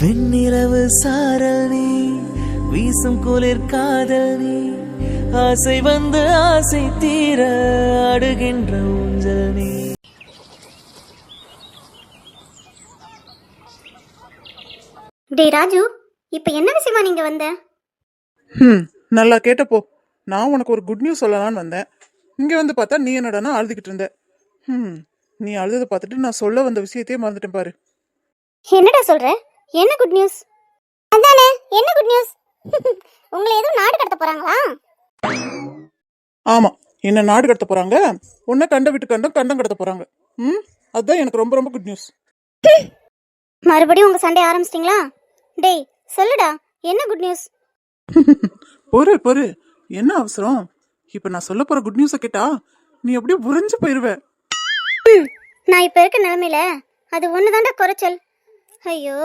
வெண்ணிலவு சாரல் நீ வீசும் குளிர் காதல் நீ ஆசை வந்து ஆசை தீர அடுகின்ற ஊஞ்சல் நீ. டேய் ராஜு இப்ப என்ன விஷயமா நீங்க வந்த? ம் நல்லா கேட்டப்போ. நான் உனக்கு ஒரு குட் நியூஸ் சொல்லலாம்னு வந்தேன். இங்கே வந்து பார்த்தா நீ என்னடானா அழுதுகிட்டு இருந்த. ம் நீ அழுததை பார்த்துட்டு நான் சொல்ல வந்த விஷயத்தையே மறந்துட்டேன் பாரு. என்னடா சொல்ற? என்ன குட் நியூஸ் அதானே என்ன குட் நியூஸ் உங்களை எதுவும் நாடு கடத்த போறாங்களா? ஆமாம் என்ன நாடு கடத்த போகிறாங்க உன்னை கண்ட விட்டு கண்டம் கண்டம் கடத்த போகிறாங்க ம் அதுதான் எனக்கு ரொம்ப ரொம்ப குட் நியூஸ் மறுபடியும் உங்க சண்டை ஆரம்பிச்சிட்டீங்களா? டேய் சொல்லுடா என்ன குட் நியூஸ் பொறு பொறு என்ன அவசரம்? இப்போ நான் சொல்ல போகிற குட் நியூஸை கேட்டா நீ அப்படியே உறைஞ்சு போயிருவ. நான் இப்ப இருக்க நிலைமையில அது ஒண்ணுதான்டா குறைச்சல்? ஐயோ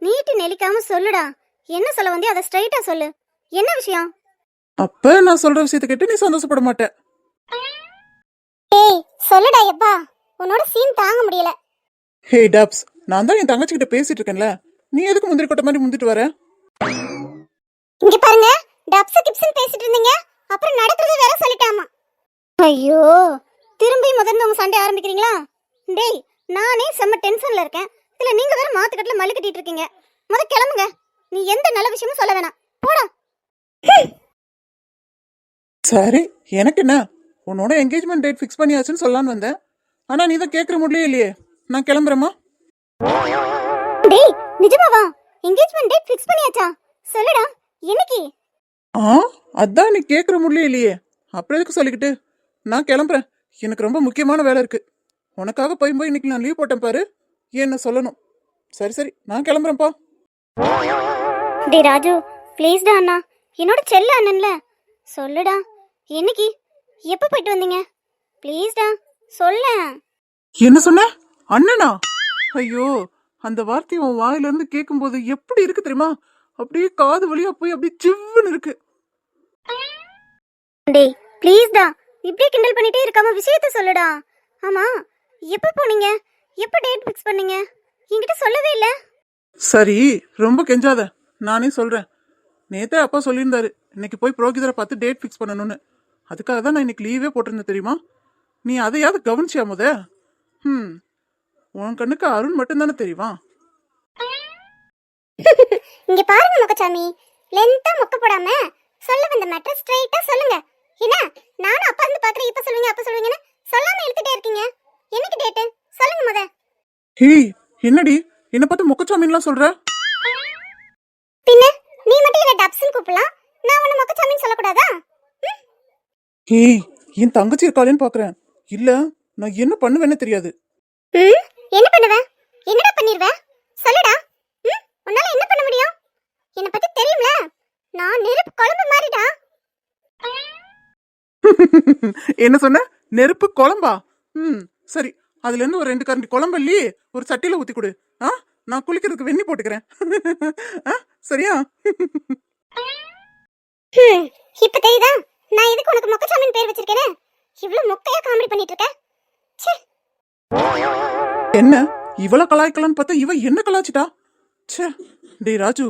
நீட்டி நெளிக்காம சொல்லுடா. என்ன சொல்ல வந்தியோ அதை ஸ்ட்ரைட்டா சொல்லு. என்ன விஷயம்? அப்போ நான் சொல்கிற விஷயத்தை கேட்டு நீ சந்தோஷப்பட மாட்ட. ஏய் சொல்லுடா எப்பா. உன்னோட சீன் தாங்க முடியல. ஹே டப்ஸ். நான் தான் என் தங்கச்சி கிட்ட பேசிட்டு இருக்கேன்ல. நீ எதுக்கு முந்திரி கொட்டை மாதிரி முந்திட்டு வர? இங்க பாருங்க. டப்ஸ் கிப்ஸ்னு பேசிட்டு இருந்தீங்க. அப்புறம் நடக்கிறது வேற சொல்லிட்டாமா. ஐயோ. திரும்பி முதல்ல உங்க சண்டை ஆரம்பிக்கிறீங்களா? டேய் நானே செம்ம டென்ஷன்ல இருக்கேன். இதுல நீங்க வேற மாத்துக்கட்டுல மல்லு கட்டிட்டு இருக்கீங்க முத கிளம்புங்க. நீ எந்த நல்ல விஷயமும் சொல்ல வேணாம். போடா சரி எனக்கு என்ன? உன்னோட என்கேஜ்மெண்ட் டேட் ஃபிக்ஸ் பண்ணியாச்சுன்னு சொல்லலான்னு வந்தேன். ஆனா நீ தான் கேட்குற முடியல இல்லையே. நான் கிளம்புறேம்மா. டேய் நிஜமாவா என்கேஜ்மெண்ட் டேட் ஃபிக்ஸ் பண்ணியாச்சா? சொல்லுடா. என்னைக்கு? ஆ அதான் நீ கேட்குற முடியல இல்லையே. அப்புறம் எதுக்கு சொல்லிக்கிட்டு? நான் கிளம்புறேன். எனக்கு ரொம்ப முக்கியமான வேலை இருக்கு. உனக்காக போய் போய் இன்னைக்கு நான் லீவ் போட்டேன் பாரு. என்ன சொல்லணும்? சரி சரி நான் கிளம்புறேன்ப்பா. டேய் ராஜு ப்ளீஸ்டா அண்ணா. என்னோட செல்ல அண்ணன்ல. சொல்லுடா. என்னைக்கு? எப்போ போயிட்டு வந்தீங்க? ப்ளீஸ்டா சொல்ல என்ன சொன்ன? அண்ணனா? ஐயோ அந்த வார்த்தையை உன் வாயில இருந்து கேட்கும்போது எப்படி இருக்கு தெரியுமா? அப்படியே காது வழியா போய் அப்படியே சிவ்வுன்னு இருக்கு. டேய் ப்ளீஸ்டா இப்படியே கிண்டல் பண்ணிட்டே இருக்காம விஷயத்த சொல்லுடா. ஆமா எப்போ போனீங்க? எப்போ டேட் ஃபிக்ஸ் பண்ணீங்க? என்கிட்ட சொல்லவே இல்ல. சரி ரொம்ப கெஞ்சாத. நானே சொல்றேன். நேத்தே அப்பா சொல்லியிருந்தாரு இன்னைக்கு போய் புரோகிதரை பார்த்து டேட் ஃபிக்ஸ் பண்ணணும்னு. அதுக்காக தான் நான் இன்னைக்கு லீவே போட்டிருந்தேன் தெரியுமா? நீ அதையாவது கவனிச்சியா முத? ம் உன் கண்ணுக்கு அருண் மட்டும்தானே தெரியுமா? இங்க பாருங்க முக்கச்சாமி லென்த்தா மொக்க போடாம சொல்ல வந்த மேட்டர் ஸ்ட்ரைட்டா சொல்லுங்க. என்ன? நானும் அப்பா இருந்து பாக்குறேன் இப்ப சொல்லுவீங்க அப்ப சொல்லுவீங்கன்னு சொல்லாம இழுத்துட்டே இருக்கீங்க. என்னைக்கு டேட்டு சொல்லுங்க முத. ஹேய் என்னடி? என்ன பார்த்து முக்கச்சாமின்லாம் சொல்ற? பின்ன நீ மட்டும் என்ன டப்ஸ்னு கூப்பிடலாம். நான் உன்னை மொக்கச்சாமின்னு சொல்லக்கூடாதா? ஹேய் என் தங்கச்சி இருக்காளேன்னு பாக்குறேன். இல்ல நான் என்ன பண்ணுவேன்னு தெரியாது. ம்? என்ன பண்ணுவ? என்னடா பண்ணிருவ? சொல்லுடா. ம்? உன்னால என்ன பண்ண முடியும்? என்ன பத்தி தெரியும்ல? நான் நெருப்பு குழம்பு மாதிரிடா என்ன சொன்ன? நெருப்பு குழம்பா? ம் சரி. அதுல இருந்து ஒரு ரெண்டு கரண்டி குழம்பல்லி ஒரு சட்டியில ஊத்தி கொடு. ஆ? நான் குளிக்கிறதுக்கு வெண்ணி போட்டுக்கிறேன். ஆ? சரியா? இப்ப தெரியுதா? நான் எதுக்கு உனக்கு மொக்கச்சாமின் பேர் வச்சிருக்கேனே? இவ்ளோ மொக்கையா காமெடி பண்ணிட்டு இருக்க? என்ன? இவள கலாய்க்கலாம்னு பார்த்தா இவ என்ன கலாய்ச்சிட்டா? ச்சே. டேய் ராஜு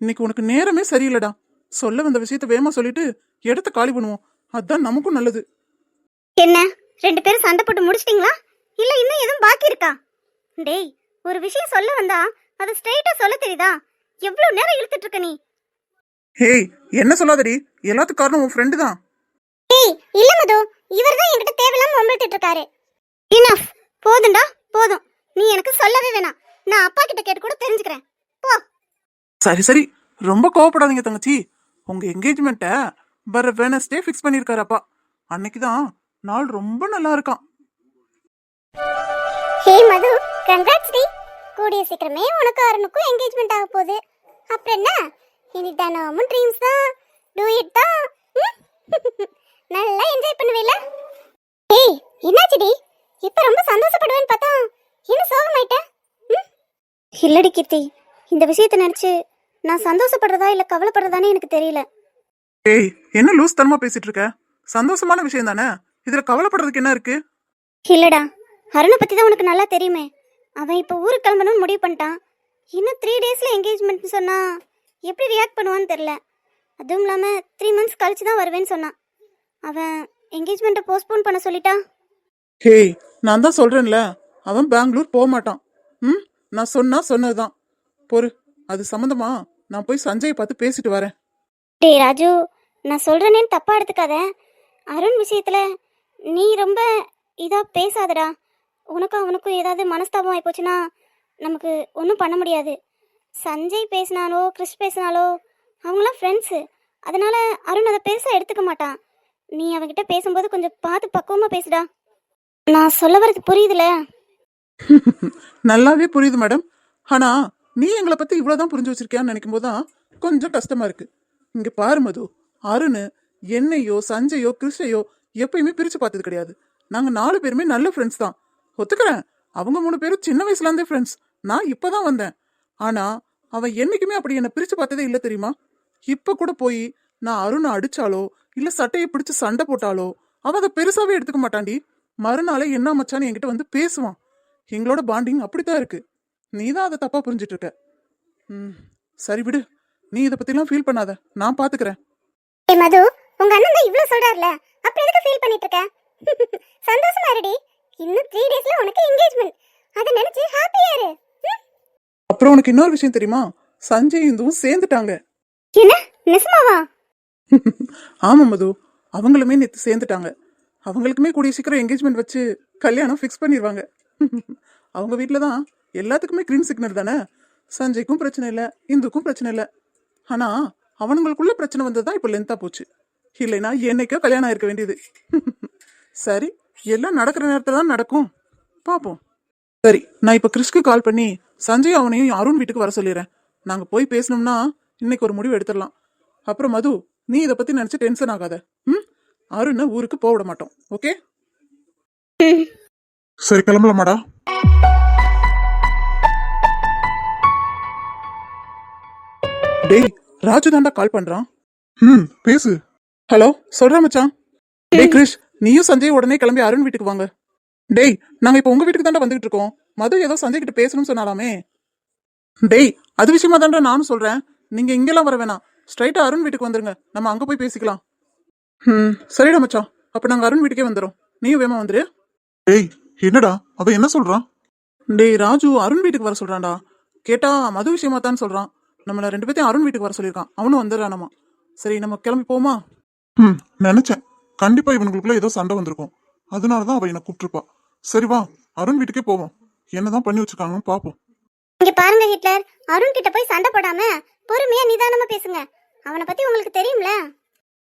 இன்னைக்கு உனக்கு நேரமே சரியில்லடா. சொல்ல வந்த விஷயத்த வேகமா சொல்லிட்டு இடத்த காலி பண்ணுவோம். அதான் நமக்கும் நல்லது. என்ன? ரெண்டு பேரும் சண்டை போட்டு முடிச்சிட்டீங்களா? இல்ல இன்னும் எதுவும் பாக்கி இருக்கா? டேய் ஒரு விஷயம் சொல்ல வந்தா அதை ஸ்ட்ரைட்டா சொல்ல தெரியுதா? எவ்வளவு நேரம் இழுத்துட்டு இருக்க நீ? ஹேய் என்ன சொல்லாதடி? எல்லாத்துக்கும் காரணம் உன் ஃப்ரெண்டு தான். டேய் இல்ல மது இவர் தான் என்கிட்ட தேவையில்லாம வம்பிழுத்துட்டு இருக்காரு. இனஃப் போதும்டா போதும். நீ எனக்கு சொல்லவே வேணாம். நான் அப்பா கிட்ட கேட்டு கூட தெரிஞ்சுக்கிறேன். போ. சரி சரி. ரொம்ப கோவப்படாதீங்க தங்கச்சி. உங்க என்கேஜ்மெண்ட்டை வர வெனஸ்டே ஃபிக்ஸ் பண்ணியிருக்காரு அப்பா. அன்னைக்கு தான் நாள் ரொம்ப நல்லா இருக்கான். ஹே மது கங்க்ராட்ஸ் டி. கூடிய சீக்கிரமே உனக்கு அருணுக்கும் என்கேஜ்மெண்ட் ஆக போகுது. அப்புறம் என்ன? இனி தினமும் ட்ரீம்ஸ் தான். டூ இட் தான்? நல்லா என்ஜாய் பண்ணுவேல. ஏய் என்னாச்சுடி இப்ப ரொம்ப சந்தோஷப்படுவேன்னு பார்த்தா என்ன சோகமாயிட்ட? இல்லடி கீர்த்தி இந்த விஷயத்தை நினைச்சு நான் சந்தோஷப்படுறதா இல்ல கவலைப்படுறதானே எனக்கு தெரியல. ஏய் என்ன லூஸ் தனமா பேசிட்டு இருக்க? சந்தோஷமான விஷயம் தானே? இதுல கவலைப்படுறதுக்கு என்ன இருக்கு? இல்லடா அருணை பத்தி தான் உனக்கு நல்லா தெரியுமே. அவன் இப்போ ஊருக்கு கிளம்பணும்னு முடிவு பண்ணிட்டான். இன்னும் த்ரீ டேஸில் என்கேஜ்மெண்ட்னு சொன்னா எப்படி ரியாக்ட் பண்ணுவான்னு தெரில அதுவும் இல்லாமல் த்ரீ மந்த்ஸ் கழிச்சு தான் வருவேன்னு சொன்னான். அவன் என்கேஜ்மெண்ட்டை போஸ்ட்போன் பண்ண சொல்லிட்டா? ஹேய் நான் தான் சொல்றேன்ல. அவன் பெங்களூர் போக மாட்டான். ம்? நான் சொன்னா சொன்னதுதான். பொறு அது சம்மந்தமா? நான் போய் சஞ்சயை பார்த்து பேசிட்டு வரேன். டேய் ராஜு நான் சொல்கிறேனேன்னு தப்பாக எடுத்துக்காத. அருண் விஷயத்தில் நீ ரொம்ப இதாக பேசாதடா. உனக்கும் அவனுக்கும் ஏதாவது மனஸ்தாபம் ஆகிப்போச்சுன்னா நமக்கு ஒன்றும் பண்ண முடியாது. சஞ்சய் பேசினாலோ கிறிஸ் பேசினாலோ அவங்களாம் ஃப்ரெண்ட்ஸு அதனால் அருண் அதை பெருசாக எடுத்துக்க மாட்டான். நீ அவன்கிட்ட பேசும்போது கொஞ்சம் பார்த்து பக்குவமாக பேசுடா. நான் சொல்ல வரது புரியுதுல? நல்லாவே புரியுது மேடம். ஆனா நீ எங்களை பத்தி இவ்வளவுதான் புரிஞ்சு வச்சிருக்கியான்னு நினைக்கும் போதுதான் கொஞ்சம் கஷ்டமா இருக்கு. இங்க பாரு மது அருண் என்னையோ சஞ்சயோ கிருஷ்ணையோ எப்பயுமே பிரிச்சு பார்த்தது கிடையாது. நாங்க நாலு பேருமே நல்ல ஃப்ரெண்ட்ஸ் தான். ஒத்துக்கிறேன். அவங்க மூணு பேரும் சின்ன வயசுல இருந்தே ஃப்ரெண்ட்ஸ் நான் இப்பதான் வந்தேன். ஆனா அவன் என்னைக்குமே அப்படி என்னை பிரிச்சு பார்த்ததே இல்லை தெரியுமா? இப்ப கூட போய் நான் அருணை அடிச்சாலோ இல்ல சட்டையை பிடிச்சு சண்டை போட்டாலோ அவன் அதை பெருசாவே எடுத்துக்க மாட்டான்டி. மறுநாளே என்ன மச்சான்னு என்கிட்ட வந்து பேசுவான். எங்களோட பாண்டிங் அப்படித்தான் இருக்கு. நீ தான் அதை தப்பா புரிஞ்சிட்டு இருக்க. ம் சரி விடு. நீ இதை பத்திலாம் ஃபீல் பண்ணாத. நான் பாத்துக்கிறேன். மது உங்க அண்ணன் தான் இவ்ளோ சொல்றாருல. அப்புறம் எதுக்கு ஃபீல் பண்ணிட்டு இருக்க? சந்தோஷமா இருடி. இன்னும் த்ரீ டேஸ்ல உனக்கு என்கேஜ்மெண்ட் அதை நினைச்சு ஹாப்பியா இரு? அப்புறம் உனக்கு இன்னொரு விஷயம் தெரியுமா? சஞ்சய் இந்துவும் சேர்ந்துட்டாங்க. என்ன? நிசமாவா? ஆமா மது. அவங்களுமே நேத்து சேர்ந்துட்டாங்க. அவங்களுக்குமே கூடிய சீக்கிரம் என்கேஜ்மெண்ட் வச்சு கல்யாணம் ஃபிக்ஸ் பண்ணிடுவாங்க அவங்க வீட்டில் தான் எல்லாத்துக்குமே க்ரீன் சிக்னல் தானே? சஞ்சய்க்கும் பிரச்சனை இல்லை இந்துக்கும் பிரச்சனை இல்லை. ஆனா அவனுங்களுக்குள்ள பிரச்சனை வந்தது தான் இப்போ லென்த்தாக போச்சு. இல்லைன்னா என்னைக்கோ கல்யாணம் ஆயிருக்க வேண்டியது. சரி எல்லாம் நடக்கிற நேரத்தில் தான் நடக்கும். பார்ப்போம் சரி நான் இப்போ கிறிஸ்க்கு கால் பண்ணி சஞ்சய் அவனையும் அருண் வீட்டுக்கு வர சொல்லிடுறேன் நாங்கள் போய் பேசணும்னா இன்னைக்கு ஒரு முடிவு எடுத்துடலாம். அப்புறம் மது நீ இதை பற்றி நினச்சி டென்ஷன் ஆகாத. ம்? அருணை ஊருக்கு போக விட மாட்டோம். ஓகே? சரி கிளம்பலாமாடா? டேய் ராஜு தாண்டா கால் பண்றான். ம் பேசு. ஹலோ சொல்றேன் மச்சான். டேய் கிரிஷ் நீயும் சஞ்சய் உடனே கிளம்பி அருண் வீட்டுக்கு வாங்க. டேய் நாங்க இப்போ உங்க வீட்டுக்கு தாண்டா வந்துகிட்டு இருக்கோம். மது ஏதோ சஞ்சய் கிட்ட பேசணும்னு சொன்னாலாமே. டேய் அது விஷயமா தாண்டா நானும் சொல்றேன். நீங்க இங்கெல்லாம் வர வேணாம். ஸ்ட்ரைட்டா அருண் வீட்டுக்கு வந்துருங்க. நம்ம அங்க போய் பேசிக்கலாம். ம் சரிடா மச்சான். அப்ப நாங்க அருண் வீட்டுக்கே வந்துடும் நீயும் வேமா வந்துரு. டேய் என்னடா? அவன் என்ன சொல்றான் டேய் ராஜு அருண் வீட்டுக்கு வர சொல்றான்டா. கேட்டா மது விஷயமா தான் சொல்றான். நம்மள ரெண்டு பேத்தையும் அருண் வீட்டுக்கு வர சொல்லியிருக்கான். அவனும் வந்துடுறானாமா. சரி நம்ம கிளம்பி போமா ம் நினைச்சேன். கண்டிப்பா இவனுங்களுக்குள்ள ஏதோ சண்டை வந்திருக்கும். அதனால தான் அவ என்னை கூப்பிட்டுருப்பா. சரி வா அருண் வீட்டுக்கே போவோம். என்னதான் பண்ணி வச்சிருக்காங்கன்னு பாப்போம். இங்க பாருங்க ஹிட்லர் அருண் கிட்ட போய் சண்டை போடாம பொறுமையா நிதானமா பேசுங்க. அவனை பத்தி உங்களுக்கு தெரியும்ல?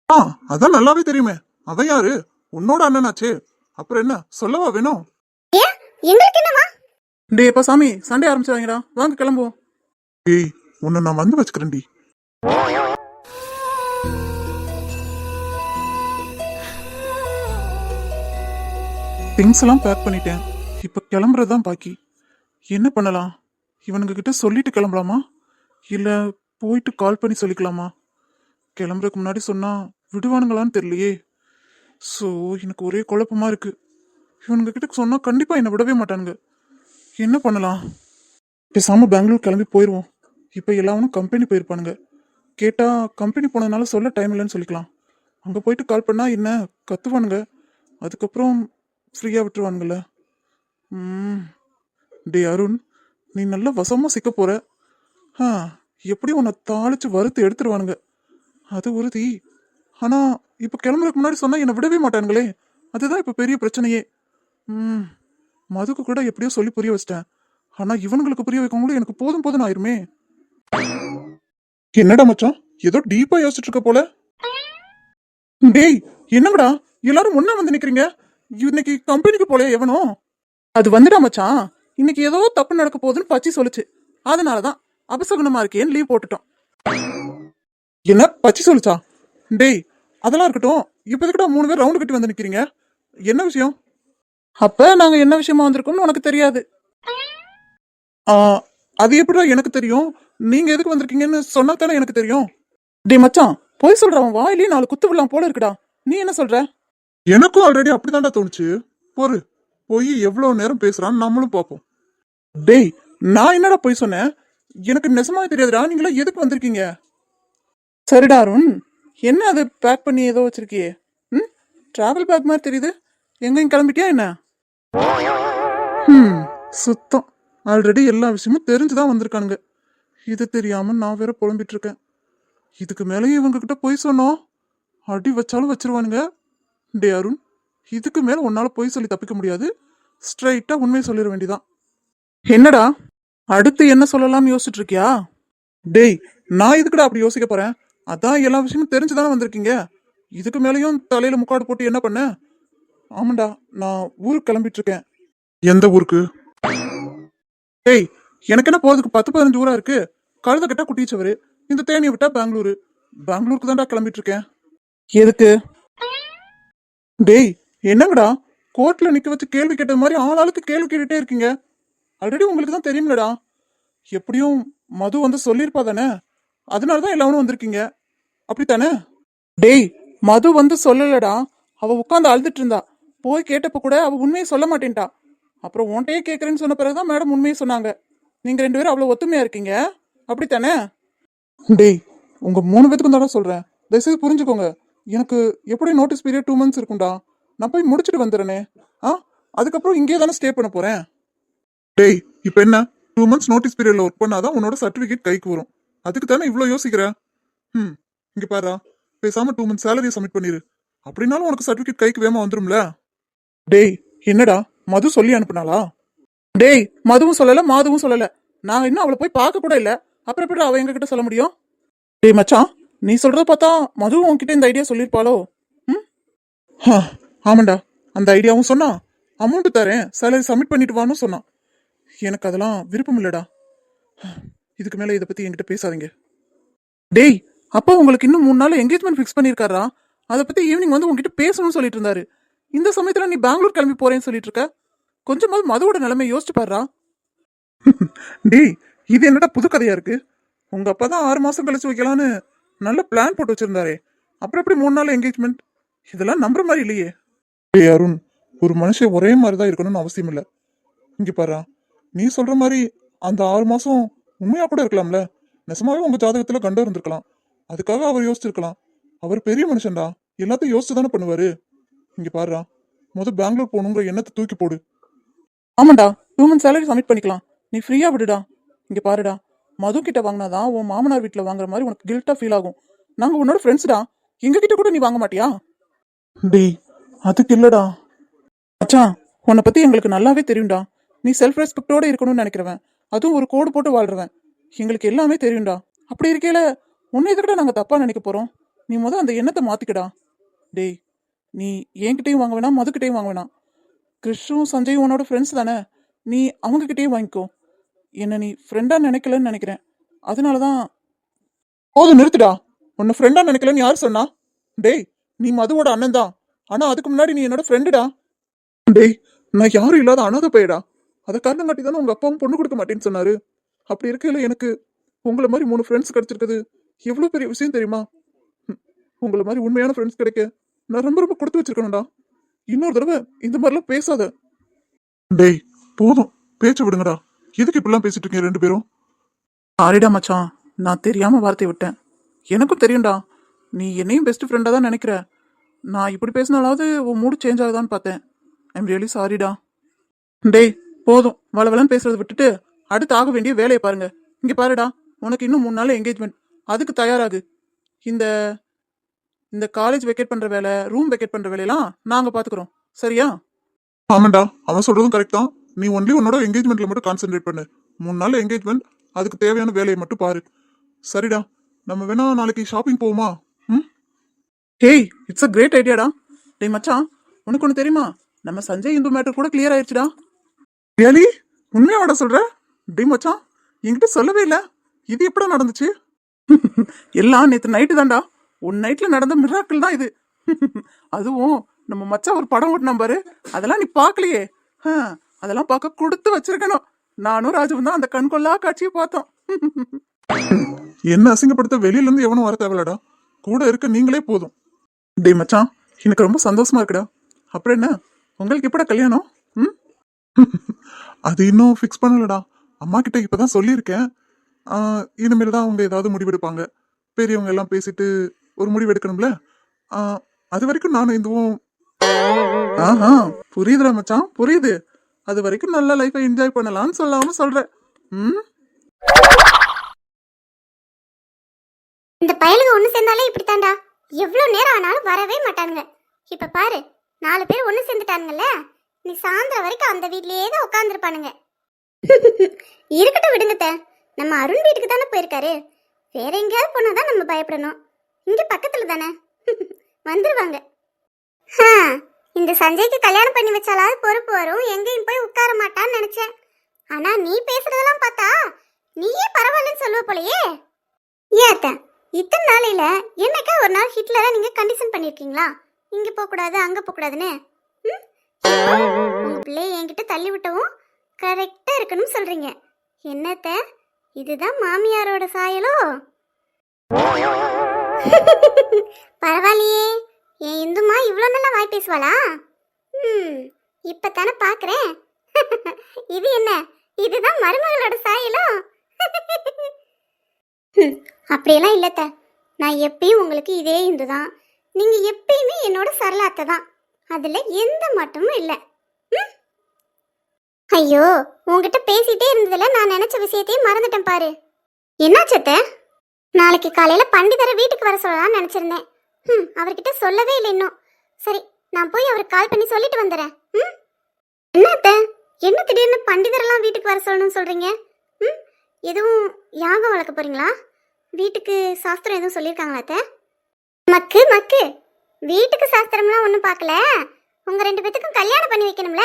ஆ அதான் நல்லாவே தெரியுமே. அவன் யாரு? உன்னோட அண்ணனாச்சே. அப்புறம் என்ன? சொல்லவா வேணும் ஏன் எங்களுக்கு என்னவா? டேய் இப்ப சாமி சண்டே ஆரம்பிச்சாங்கடா வாங்க கிளம்புவோம். ஏய் உன்னை நான் வந்து வச்சுக்கிறேன்டி. திங்ஸ் எல்லாம் பேக் பண்ணிட்டேன். இப்போ கிளம்புறது தான் பாக்கி. என்ன பண்ணலாம்? இவனுங்க கிட்ட சொல்லிட்டு கிளம்பலாமா? இல்லை போயிட்டு கால் பண்ணி சொல்லிக்கலாமா? கிளம்புறதுக்கு முன்னாடி சொன்னால் விடுவானுங்களான்னு தெரியலையே. ஸோ எனக்கு ஒரே குழப்பமாக இருக்குது இவனுங்க கிட்ட சொன்னால் கண்டிப்பாக என்னை விடவே மாட்டானுங்க. என்ன பண்ணலாம்? பேசாமல் பெங்களூர் கிளம்பி போயிடுவோம் இப்போ எல்லாவனும் கம்பெனி போயிருப்பானுங்க. கேட்டால் கம்பெனி போனதுனால சொல்ல டைம் இல்லைன்னு சொல்லிக்கலாம். அங்கே போயிட்டு கால் பண்ணால் என்ன? கத்துவானுங்க. அதுக்கப்புறம் ஃப்ரீயாக விட்டுருவானுங்கள ம். டே அருண் நீ நல்லா வசமாக சிக்க போகிற ஆ எப்படி உன்னை தாளித்து வறுத்து எடுத்துருவானுங்க. அது உறுதி. ஆனால் இப்போ கிளம்புறதுக்கு முன்னாடி சொன்னால் என்னை விடவே மாட்டானுங்களே. அதுதான் இப்போ பெரிய பிரச்சனையே. ம். மதுக்கு கூட எப்படியோ சொல்லி புரிய வச்சிட்டேன். ஆனால் இவனுங்களுக்கு புரிய வைக்கவங்களும் எனக்கு போதும் போதும் ஆயிருமே. என்னடா மச்சான்? ஏதோ டீப்பா யோசிச்சுட்டு இருக்க போல. டேய் என்னங்கடா? எல்லாரும் ஒண்ணா வந்து நிக்கிறீங்க? இன்னைக்கு கம்பெனிக்கு போல எவனோ? அது வந்துடா மச்சான். இன்னைக்கு ஏதோ தப்பு நடக்க போகுதுன்னு பச்சி சொல்லுச்சு. அதனாலதான் அபசகுணமா இருக்கேன்னு லீவ் போட்டுட்டோம். என்ன? பச்சி சொல்லுச்சா? டேய் அதெல்லாம் இருக்கட்டும். இப்போதுக்கிட்ட மூணு பேர் ரவுண்டு கட்டி வந்து நிக்கிறீங்க? என்ன விஷயம்? அப்ப நாங்க என்ன விஷயமா வந்திருக்கோம்னு உனக்கு தெரியாது. ஆ, அது எப்படிடா எனக்கு தெரியும்? நீங்க எதுக்கு வந்திருக்கீங்கன்னு சொன்னா தானே எனக்கு தெரியும். டேய் மச்சான் பொய் சொல்றவன் வாயிலே நாலு குத்து விடலாம் போல இருக்குடா. நீ என்ன சொல்ற? எனக்கும் ஆல்ரெடி அப்படிதான்டா தோணுச்சு. பொறு போய் எவ்வளவு நேரம் பேசுறான்னு நம்மளும் பார்ப்போம். டேய் நான் என்னடா போய் சொன்னேன்? எனக்கு நெசமாவே தெரியாதுடா நீங்களா எதுக்கு வந்திருக்கீங்க? சரிடா அருண் என்ன அது பேக் பண்ணி ஏதோ வச்சிருக்கியே? ம்? டிராவல் பேக் மாதிரி தெரியுது. எங்கேயும் கிளம்பிட்டியா என்ன? ம் சுத்தம். ஆல்ரெடி எல்லா விஷயமும் தெரிஞ்சுதான் வந்திருக்கானுங்க. இது தெரியாம நான் வேற புலம்பிட்டு இருக்கேன். இதுக்கு மேலேயும் இவங்க கிட்ட போய் சொன்னோம். அடி வச்சாலும் வச்சிருவானுங்க. டே அருண் இதுக்கு மேல உன்னால போய் சொல்லி தப்பிக்க முடியாது. ஸ்ட்ரைட்டா உண்மையை சொல்லிட வேண்டிதான். என்னடா? அடுத்து என்ன சொல்லலாம்னு யோசிச்சுட்டு இருக்கியா டேய் நான் இதுக்குடா அப்படி யோசிக்க போறேன்? அதான் எல்லா விஷயமும் தெரிஞ்சுதானே வந்திருக்கீங்க. இதுக்கு மேலேயும் தலையில முக்காடு போட்டு என்ன பண்ண? ஆமாண்டா நான் ஊருக்கு கிளம்பிட்டு இருக்கேன் எந்த ஊருக்கு? டேய் எனக்கு என்ன போறதுக்கு பத்து பதினஞ்சு ஊரா இருக்கு? கழுத கட்டா குட்டிச்சவரு இந்த தேனியை விட்டா பெங்களூரு. பெங்களூருக்கு தான்டா கிளம்பிட்டு இருக்கேன் எதுக்கு? டேய் என்னங்கடா? கோர்ட்ல நிக்க வச்சு கேள்வி கேட்டது மாதிரி ஆளாளுக்கு கேள்வி கேட்டுட்டே இருக்கீங்க. ஆல்ரெடி உங்களுக்கு தான் தெரியும்லடா. எப்படியும் மது வந்து சொல்லியிருப்பா தானே? அதனால தான் எல்லாரும் வந்திருக்கீங்க. அப்படித்தானே? டேய் மது வந்து சொல்லலடா. அவ உட்காந்து அழுதுட்டு இருந்தா. போய் கேட்டப்ப கூட அவ உண்மையை சொல்ல மாட்டேன்ட்டா. அப்புறம் உன்கிட்டயே கேட்குறேன்னு சொன்ன பிறகுதான் மேடம் உண்மையை சொன்னாங்க. நீங்க ரெண்டு பேரும் அவ்வளோ ஒத்துமையா இருக்கீங்க? அப்படித்தானே? டேய் உங்க மூணு பேத்துக்கும் தானே சொல்றேன். தயவுசெய்து புரிஞ்சுக்கோங்க. எனக்கு எப்படி நோட்டீஸ் பீரியட் டூ மந்த்ஸ் இருக்கும்டா? நான் போய் முடிச்சுட்டு வந்துடுறேனே. ஆ? அதுக்கப்புறம் இங்கே தானே ஸ்டே பண்ண போகிறேன் டேய் இப்போ என்ன? டூ மந்த்ஸ் நோட்டீஸ் பீரியடில் ஒர்க் பண்ணாதான் உன்னோட சர்டிஃபிகேட் கைக்கு வரும். அதுக்கு தானே இவ்வளோ யோசிக்கிற? ம் இங்கே பாரு. பேசாமல் டூ மந்த்ஸ் சேலரியை சப்மிட் பண்ணிடு அப்படின்னாலும் உனக்கு சர்டிஃபிகேட் கைக்கு வேகமாக வந்துரும்ல? டேய் என்னடா? மது சொல்லி அனுப்புனாளா? டேய் மதுவும் சொல்லலை மாதுவும் சொல்லலை. நான் இன்னும் அவளை போய் பார்க்க கூட இல்லை. அப்புறம் எப்படி அவள் எங்ககிட்ட சொல்ல முடியும்? டேய் மச்சான் நீ சொல்கிறத பார்த்தா மதுவும் உன்கிட்ட இந்த ஐடியா சொல்லியிருப்பாளோ? ம்? ஹா, ஆமாண்டா. அந்த ஐடியாவும் சொன்னா அமௌண்ட்டு தரேன் சேலரி சப்மிட் பண்ணிட்டு வான்னு சொன்னான். எனக்கு அதெல்லாம் விருப்பம் இல்லைடா. இதுக்கு மேலே இதை பற்றி என்கிட்ட பேசாதீங்க. டேய் அப்பா உங்களுக்கு இன்னும் மூணு நாள் என்கேஜ்மெண்ட் ஃபிக்ஸ் பண்ணியிருக்காரா அதை பற்றி ஈவினிங் வந்து உங்ககிட்ட பேசணும்னு சொல்லிட்டு இருந்தாரு. இந்த சமயத்தில் நீ பெங்களூர் கிளம்பி போறேன்னு சொல்லிட்டு இருக்க. கொஞ்சமாவது மதுவோட நிலைமை யோசிச்சு பாருடா. டேய் இது என்னடா புது கதையா இருக்கு? உங்க அப்பா தான் ஆறு மாசம் கழிச்சு வைக்கலான்னு நல்ல பிளான் போட்டு வச்சிருந்தாரே. அப்புறம் எப்படி மூணு நாள் என்கேஜ்மெண்ட் இதெல்லாம் நம்புற மாதிரி இல்லையே. டேய் அருண் ஒரு மனுஷன் ஒரே மாதிரி தான் இருக்கணும்னு அவசியம் இல்லை. இங்க பாரு நீ சொல்ற மாதிரி அந்த ஆறு மாசம் உண்மையா கூட இருக்கலாம்ல. நெசமாவே உங்க ஜாதகத்துல கண்டு இருந்திருக்கலாம். அதுக்காக அவர் யோசிச்சிருக்கலாம். அவர் பெரிய மனுஷன்டா. எல்லாத்தையும் யோசிச்சு தானே பண்ணுவாரு. இங்க பாருடா முத பெங்களூர் போகணுங்கிற எண்ணத்தை தூக்கி போடு. ஆமாண்டா ஹியூமன் சேலரி சப்மிட் பண்ணிக்கலாம். நீ ஃப்ரீயா விடுடா. இங்க பாருடா. மது கிட்ட வாங்கினாதான் உன் மாமனார் வீட்டில் வாங்குற மாதிரி உனக்கு கில்ட்டா ஃபீல் ஆகும். நாங்கள் உன்னோட ஃப்ரெண்ட்ஸ்டா எங்க கிட்ட கூட நீ வாங்க மாட்டியா? டேய் அதுக்கு இல்லடா. மச்சான் உன்னை பத்தி எங்களுக்கு நல்லாவே தெரியும்டா. நீ செல்ஃப் ரெஸ்பெக்டோட இருக்கணும்னு நினைக்கிறவன். அதுவும் ஒரு கோடு போட்டு வாழ்றவன். எங்களுக்கு எல்லாமே தெரியும்டா. அப்படி இருக்கையில உன்னை எதுக்கிட்ட நாங்கள் தப்பா நினைக்க போறோம்? நீ முத அந்த எண்ணத்தை மாத்திக்கடா. டேய் நீ என்கிட்டயும் வாங்க வேணாம் மதுக்கிட்டையும் வாங்க வேணாம். கிறிஷும் சஞ்சயும் உன்னோட ஃப்ரெண்ட்ஸ் தானே. நீ அவங்க வாங்கிக்கோ. என்ன நீ ஃப்ரெண்டா நினைக்கலன்னு நினைக்கிறேன். அதனால தான் போதும் நிறுத்துடா. உன்னை ஃப்ரெண்டா நினைக்கலன்னு யார் சொன்னா? டேய் நீ மதுவோட அண்ணன் தான். ஆனா அதுக்கு முன்னாடி நீ என்னோட ஃப்ரெண்டுடா டேய் நான் யாரும் இல்லாத அனாதை பையடா. அதை காரணம் காட்டி தானே உங்க அப்பாவும் பொண்ணு கொடுக்க மாட்டேன்னு சொன்னாரு. அப்படி இருக்கையில எனக்கு உங்களை மாதிரி மூணு ஃப்ரெண்ட்ஸ் கிடைச்சிருக்குது. எவ்வளவு பெரிய விஷயம் தெரியுமா? உங்களை மாதிரி உண்மையான ஃப்ரெண்ட்ஸ் கிடைக்க நான் ரொம்ப ரொம்ப கொடுத்து வச்சிருக்கணும்டா. இன்னொரு தடவை இந்த மாதிரிலாம் பேசாத. டேய் போதும். பேச்சு விடுங்கடா. எதுக்கு இப்படிலாம் பேசிட்டு இருக்கீங்க ரெண்டு பேரும்? சாரிடா மச்சான் நான் தெரியாம வார்த்தை விட்டேன். எனக்கும் தெரியும்டா நீ என்னையும் பெஸ்ட் ஃப்ரெண்டா தான் நினைக்கிற. நான் இப்படி பேசினாலாவது உன் மூடு சேஞ்ச் ஆகுதான்னு பார்த்தேன். ஐம் ரியலி சாரிடா டேய் போதும் வளவலன்னு பேசுறதை விட்டுட்டு அடுத்து ஆக வேண்டிய வேலையை பாருங்க. இங்க பாருடா உனக்கு இன்னும் மூணு நாள் என்கேஜ்மெண்ட் அதுக்கு தயாராகு. இந்த இந்த காலேஜ் வெக்கேட் பண்ற வேலை ரூம் வெக்கேட் பண்ற வேலையெல்லாம் நாங்க பாத்துக்கிறோம். சரியா? ஆமாண்டா அவன் சொல்றதும் கரெக்ட் தான். நீ ஒன்லி உன்னோட என்கேஜ்மெண்ட்ல மட்டும் கான்சென்ட்ரேட் பண்ணு. மூணு நாள் என்கேஜ்மெண்ட் அதுக்கு தேவையான வேலையை மட்டும் பாரு. சரிடா நம்ம வேணா நாளைக்கு ஷாப்பிங் போவோமா? ம்? ஹேய் இட்ஸ் அ கிரேட் ஐடியாடா டேய் மச்சான் உனக்கு ஒன்று தெரியுமா? நம்ம சஞ்சய் இந்து மேட்டர் கூட கிளியர் ஆயிடுச்சுடா ரியலி உண்மையாவாடா சொல்ற? டேய் மச்சான் என்கிட்ட சொல்லவே இல்லை. இது எப்படா நடந்துச்சு? எல்லாம் நேற்று நைட்டு தான்டா. ஒன் நைட்டில் நடந்த மிராக்கள் தான் இது. அதுவும் நம்ம மச்சான் ஒரு படம் ஓட்டினா பாரு. அதெல்லாம் நீ பார்க்கலையே. ஆ, அதெல்லாம் பார்க்க கொடுத்து வச்சிருக்கணும். நானும் ராஜுவும் தான் அந்த கண்கொள்ளா காட்சியை பார்த்தோம். என்ன அசிங்கப்படுத்த வெளியில இருந்து எவனும் வர தேவையில்லடா. கூட இருக்க நீங்களே போதும். டேய் மச்சான் எனக்கு ரொம்ப சந்தோஷமா இருக்குடா. அப்புறம் என்ன? உங்களுக்கு எப்படா கல்யாணம்? ம்? அது இன்னும் ஃபிக்ஸ் பண்ணலடா. அம்மா கிட்ட இப்பதான் சொல்லியிருக்கேன். இனிமேல் தான் அவங்க ஏதாவது முடிவெடுப்பாங்க பெரியவங்க எல்லாம் பேசிட்டு ஒரு முடிவு எடுக்கணும்ல? அது வரைக்கும் நானும் இதுவும் ஆஹா புரியுதுடா மச்சான் புரியுது. அது வரைக்கும் நல்ல லைஃபை என்ஜாய் பண்ணலாம்னு சொல்லாம சொல்றேன் ம்? இந்த பயலுங்க ஒண்ணு சேர்ந்தாலே இப்படித்தான்டா. எவ்வளவு நேரம் ஆனாலும் வரவே மாட்டானுங்க. இப்ப பாரு நாலு பேர் ஒண்ணு சேர்ந்துட்டானுங்கல்ல? நீ சாயந்தரம் வரைக்கும் அந்த வீட்லயே தான் உட்காந்துருப்பானுங்க இருக்கட்டும் விடுங்க நம்ம அருண் வீட்டுக்கு தானே போயிருக்காரு. வேற எங்கேயாவது போனாதான் நம்ம பயப்படணும். இங்க பக்கத்துல தானே? வந்துருவாங்க. ஆ இந்த சஞ்சய்க்கு கல்யாணம் பண்ணி வச்சாலாவது பொறுப்பு வரும். எங்கேயும் போய் உட்கார மாட்டான்னு நினைச்சேன். ஆனா நீ பேசுறதெல்லாம் பார்த்தா நீயே பரவாயில்லன்னு சொல்லுவ போலயே. ஏன் அத்தை? இத்தனை நாளையில என்னைக்கா ஒரு நாள் ஹிட்லரை நீங்க கண்டிஷன் பண்ணிருக்கீங்களா இங்க போக கூடாது அங்க போக கூடாதுன்னு ம்? உங்க பிள்ளைய என்கிட்ட தள்ளி விட்டவும் கரெக்டா இருக்கணும்னு சொல்றீங்க. என்னத்த இதுதான் மாமியாரோட சாயலோ? பரவாயில்லையே. என் இந்துமா இவ்வளோ நல்லா வாய் பேசுவாளா? ம் இப்போ தானே பார்க்குறேன் இது என்ன? இதுதான் மருமகளோட சாயலோ? அப்படியெல்லாம் இல்லைத்த நான் எப்பயும் உங்களுக்கு இதே இந்து தான் நீங்கள் எப்பயுமே என்னோட சரளாத்தை தான். அதில் எந்த மாற்றமும் இல்லை. ம்? ஐயோ உங்ககிட்ட பேசிட்டே இருந்ததில் நான் நினச்ச விஷயத்தையும் மறந்துட்டேன் பாரு. என்னாச்சத்த நாளைக்கு காலையில் பண்டிதரை வீட்டுக்கு வர சொல்லலாம்னு நினச்சிருந்தேன். ம் அவர்கிட்ட சொல்லவே இல்லை இன்னும். சரி நான் போய் அவருக்கு கால் பண்ணி சொல்லிட்டு வந்துடுறேன் ம் என்னத்த என்ன திடீர்னு பண்டிதரெல்லாம் வீட்டுக்கு வர சொல்லணும்னு சொல்றீங்க? ம் எதுவும் யாகம் வளர்க்க போறீங்களா? வீட்டுக்கு சாஸ்திரம் எதுவும் சொல்லியிருக்காங்களா அத்தை? மக்கு மக்கு. வீட்டுக்கு சாஸ்திரம்லாம் ஒன்றும் பார்க்கல. உங்கள் ரெண்டு பேத்துக்கும் கல்யாணம் பண்ணி வைக்கணும்ல?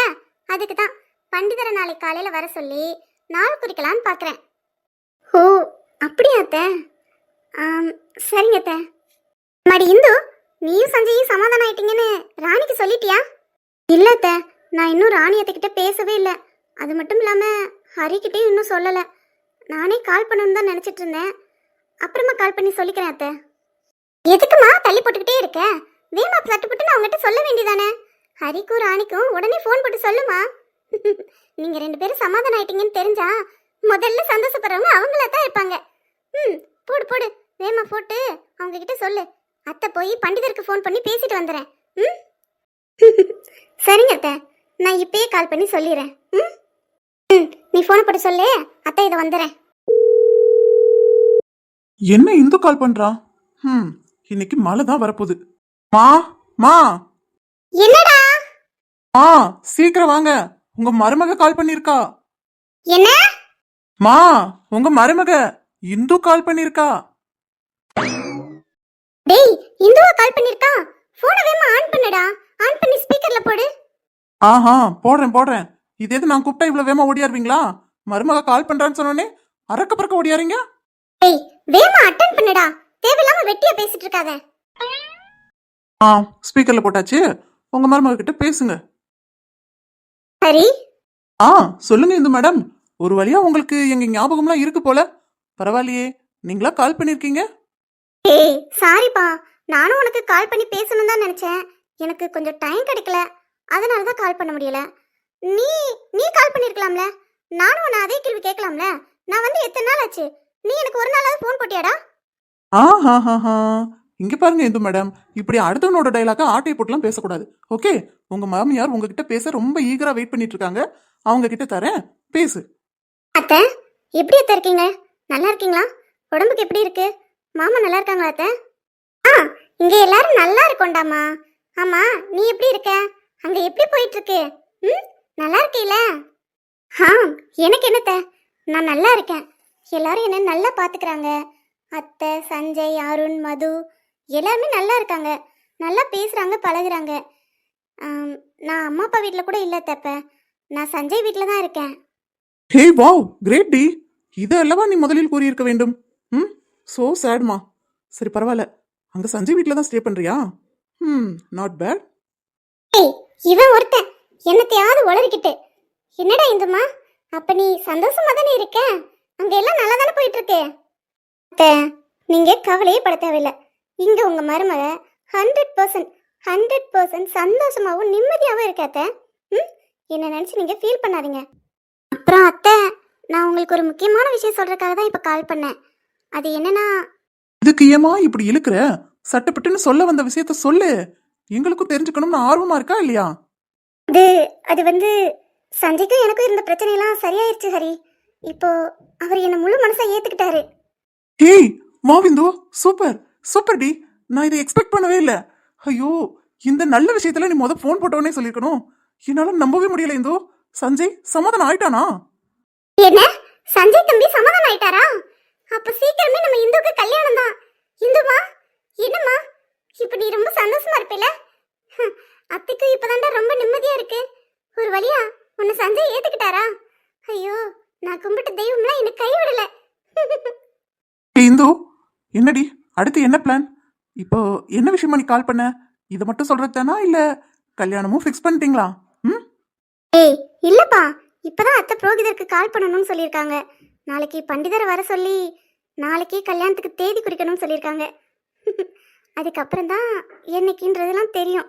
அதுக்கு தான் பண்டிதரை நாளைக்கு காலையில் வர சொல்லி நாள் குறிக்கலான்னு பார்க்குறேன் ஓ அப்படியா அத்தை? ஆம், சரிங்க அத்தை. மாடி இந்து நீயும் சஞ்சயும் சமாதானம் ஆயிட்டீங்கன்னு ராணிக்கு சொல்லிட்டியா? இல்ல நான் இன்னும் ராணியத்துக்கிட்ட பேசவே இல்லை. அது மட்டும் இல்லாம ஹரிக்கிட்டையும் இன்னும் சொல்லலை. நானே கால் பண்ணணும்னு தான் நினைச்சிட்டு இருந்தேன். அப்புறமா கால் பண்ணி சொல்லிக்கிறேன் அத்தை. எதுக்குமா தள்ளி போட்டுக்கிட்டே இருக்க? வேமா தட்டு நான் அவங்ககிட்ட சொல்ல வேண்டியதானே? ஹரிக்கும் ராணிக்கும் உடனே ஃபோன் போட்டு சொல்லுமா? நீங்க ரெண்டு பேரும் சமாதானம் ஆயிட்டீங்கன்னு தெரிஞ்சா முதல்ல சந்தோஷப்படுறவங்க அவங்களா தான் இருப்பாங்க. ம் போடு போடு. வேமா போட்டு அவங்க கிட்ட சொல்லு. அத்தை போய் பண்டிதருக்கு ஃபோன் பண்ணி பேசிட்டு வந்துடுறேன் ம்? சரிங்க அத்தை. நான் இப்பயே கால் பண்ணி சொல்லிடுறேன் ம்? ம் நீ ஃபோன் போட்டு சொல்லு. அத்தை இதை வந்துடுறேன் என்ன இந்து கால் பண்றா? ம் இன்னைக்கு மழை தான் வரப்போகுது. மா மா. என்னடா? மா சீக்கிரம் வாங்க. உங்க மருமக கால் பண்ணிருக்கா. என்ன? மா உங்க மருமக இந்து கால் பண்ணிருக்கா. டேய் இந்துவா கால் பண்ணிருக்கா? போனை வேமா ஆன் பண்ணுடா? ஆன் பண்ணி ஸ்பீக்கர்ல போடு. ஆஹா போடுறேன் போடுறேன். இது எது நான் கூப்பிட்டா இவ்வளவு வேமா ஓடியாருவீங்களா? மருமக கால் பண்றான்னு சொன்னோடனே அறக்க பறக்க ஓடியாரீங்க. டேய் வேமா அட்டன் பண்ணுடா. தேவையில்லாம வெட்டியா பேசிட்டு இருக்காத. ஆ ஸ்பீக்கர்ல போட்டாச்சு. உங்க மருமக கிட்ட பேசுங்க. சரி. ஆ சொல்லுங்க இந்து மேடம். ஒரு வழியா உங்களுக்கு எங்க ஞாபகம்லாம் இருக்கு போல. பரவாயில்லையே. நீங்களா கால் பண்ணிருக்கீங்க? ஏய் சாரிப்பா. நானும் உனக்கு கால் பண்ணி பேசணும் தான் நினைச்சேன். எனக்கு கொஞ்சம் டைம் கிடைக்கல. அதனால தான் கால் பண்ண முடியல. நீ நீ கால் பண்ணிருக்கலாம்ல? நானும் உன்னை அதே கேள்வி கேட்கலாம்ல? நான் வந்து எத்தனை நாள் ஆச்சு? நீ எனக்கு ஒரு நாளாவது ஃபோன் போட்டியாடா? ஆ ஹா ஹா ஹா இங்க பாருங்க இந்து மேடம் இப்படி அடுத்தவனோட டைலாக ஆட்டை போட்டுலாம் பேசக்கூடாது. ஓகே உங்க மாமியார் உங்ககிட்ட பேச ரொம்ப ஈகரா வெயிட் பண்ணிட்டு இருக்காங்க அவங்க கிட்ட தரேன். பேசு. அத்தை எப்படி அத்தை இருக்கீங்க? நல்லா இருக்கீங்களா? உடம்புக்கு எப்படி இருக்கு? மாமா நல்லா இருக்காங்களா அத்தை? ஆ இங்க எல்லாரும் நல்லா இருக்கோண்டாமா ஆமா நீ எப்படி இருக்க? அங்க எப்படி போயிட்டு இருக்கு ம் நல்லா இருக்கீல ஆ எனக்கு என்னத்த நான் நல்லா இருக்கேன். எல்லாரும் என்ன நல்லா பாத்துக்கிறாங்க. அத்தை சஞ்சய் அருண் மது எல்லாருமே நல்லா இருக்காங்க. நல்லா பேசுறாங்க பழகுறாங்க. ஆம், நான் அம்மா அப்பா வீட்டில் கூட இல்லை தப்ப நான் சஞ்சய் வீட்டில் தான் இருக்கேன். ஹே வாவ் கிரேட் டி. இது அல்லவா நீ முதலில் கூறியிருக்க வேண்டும்? ஸோ சேட்மா சரி பரவாயில்ல. அங்க சஞ்சய் வீட்டில் தான் ஸ்டே பண்றியா? ம் நாட் பேட் ஏய் இவன் ஒருத்தன். என்னத்தையாவது உளறிக்கிட்டு. என்னடா இந்துமா அப்ப நீ சந்தோஷமா தானே இருக்க? அங்க எல்லாம் நல்லா தானே போயிட்டு இருக்கு அத்தை, நீங்க கவலையே பட தேவையில்லை. இங்க உங்க மருமக ஹண்ட்ரட் பர்சன்ட் ஹண்ட்ரட் பர்சன்ட் சந்தோஷமாகவும் நிம்மதியாகவும் இருக்காத்த ம்? என்ன நினச்சி நீங்கள் ஃபீல் பண்ணாதீங்க. அப்புறம் அத்தை நான் உங்களுக்கு ஒரு முக்கியமான விஷயம் சொல்கிறதுக்காக தான் இப்போ கால் பண்ணேன். அது என்னன்னா இதுக்கு ஏமா இப்படி இழுக்கிற? சட்டப்பட்டுன்னு சொல்ல வந்த விஷயத்த சொல்லு. எங்களுக்கும் தெரிஞ்சுக்கணும்னு ஆர்வமா இருக்கா இல்லையா? அது அது வந்து சஞ்சய்க்கும் எனக்கும் இருந்த பிரச்சனையெல்லாம் சரியாயிருச்சு ஹரி. இப்போ அவர் என்னை முழு மனசா ஏத்துக்கிட்டாரு. ஏய் வா விந்து சூப்பர் சூப்பர் டி. நான் இதை எக்ஸ்பெக்ட் பண்ணவே இல்லை. ஐயோ இந்த நல்ல விஷயத்துல நீ முத ஃபோன் போட்டவனே சொல்லிருக்கணும் என்னால நம்பவே முடியல இந்து. சஞ்சய் சமாதானம் ஆயிட்டானா? என்ன? சஞ்சய் தம்பி சமாதானம் ஆயிட்டாரா? அப்ப சீக்கிரமே நம்ம இந்துக்கு கல்யாணம் தான். இந்துமா என்னம்மா? இப்ப நீ ரொம்ப சந்தோஷமா இருப்பில அத்தைக்கு இப்பதான்டா ரொம்ப நிம்மதியா இருக்கு. ஒரு வழியா உன்னை சஞ்சய் ஏத்துக்கிட்டாரா? ஐயோ நான் கும்பிட்ட தெய்வம்லாம் எனக்கு கைவிடல. இந்து என்னடி? அடுத்து என்ன பிளான் இப்போ என்ன விஷயமா நீ கால் பண்ண? இதை மட்டும் சொல்றது தானா? இல்ல கல்யாணமும் ஃபிக்ஸ் பண்ணிட்டீங்களா? ம்? ஏய் இல்லப்பா. இப்பதான் அத்தை புரோகிதருக்கு கால் பண்ணணும்னு சொல்லியிருக்காங்க. நாளைக்கு பண்டிதரை வர சொல்லி நாளைக்கே கல்யாணத்துக்கு தேதி குறிக்கணும்னு சொல்லியிருக்காங்க. அதுக்கப்புறம் தான் என்னைக்குன்றதெல்லாம் தெரியும்.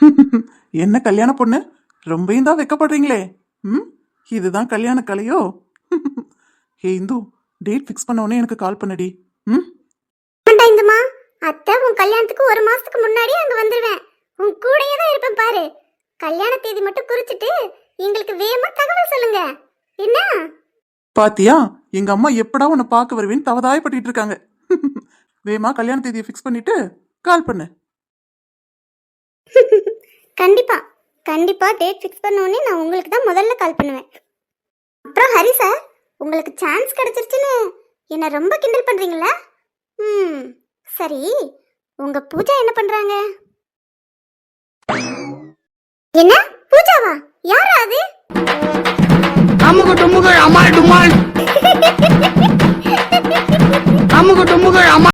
என்ன கல்யாண பொண்ணு? ரொம்பயும் தான் வெக்கப்படுறீங்களே. ம்? இதுதான் கல்யாண கலையோ? ஹே இந்து டேட் ஃபிக்ஸ் பண்ண உடனே எனக்கு கால் பண்ணடி. ம்? இந்துமா அத்தை உன் கல்யாணத்துக்கு ஒரு மாசத்துக்கு முன்னாடியே அங்க வந்துருவேன். உன் கூடயே தான் இருப்பேன் பாரு. கல்யாண தேதி மட்டும் குறிச்சிட்டு எங்களுக்கு வேகமா தகவல் சொல்லுங்க. என்ன? பாத்தியா? எங்க அம்மா எப்படா உன்னை பார்க்க வருவேன்னு தவதாயப்பட்டு இருக்காங்க. வேமா கல்யாண தேதியை ஃபிக்ஸ் பண்ணிட்டு கால் பண்ணு. கண்டிப்பா. கண்டிப்பா டேட் ஃபிக்ஸ் பண்ண உடனே நான் உங்களுக்கு தான் முதல்ல கால் பண்ணுவேன். அப்புறம் ஹரி சார் உங்களுக்கு சான்ஸ் கிடைச்சிருச்சுன்னு என்ன ரொம்ப கிண்டல் பண்றீங்களா? ம் சரி. உங்க பூஜா என்ன பண்றாங்க? என்ன? பூஜாவா? யாரா அது? அமுகு டுமுகள் அமால் டுமால். அமுகு டுமுகள் அமால்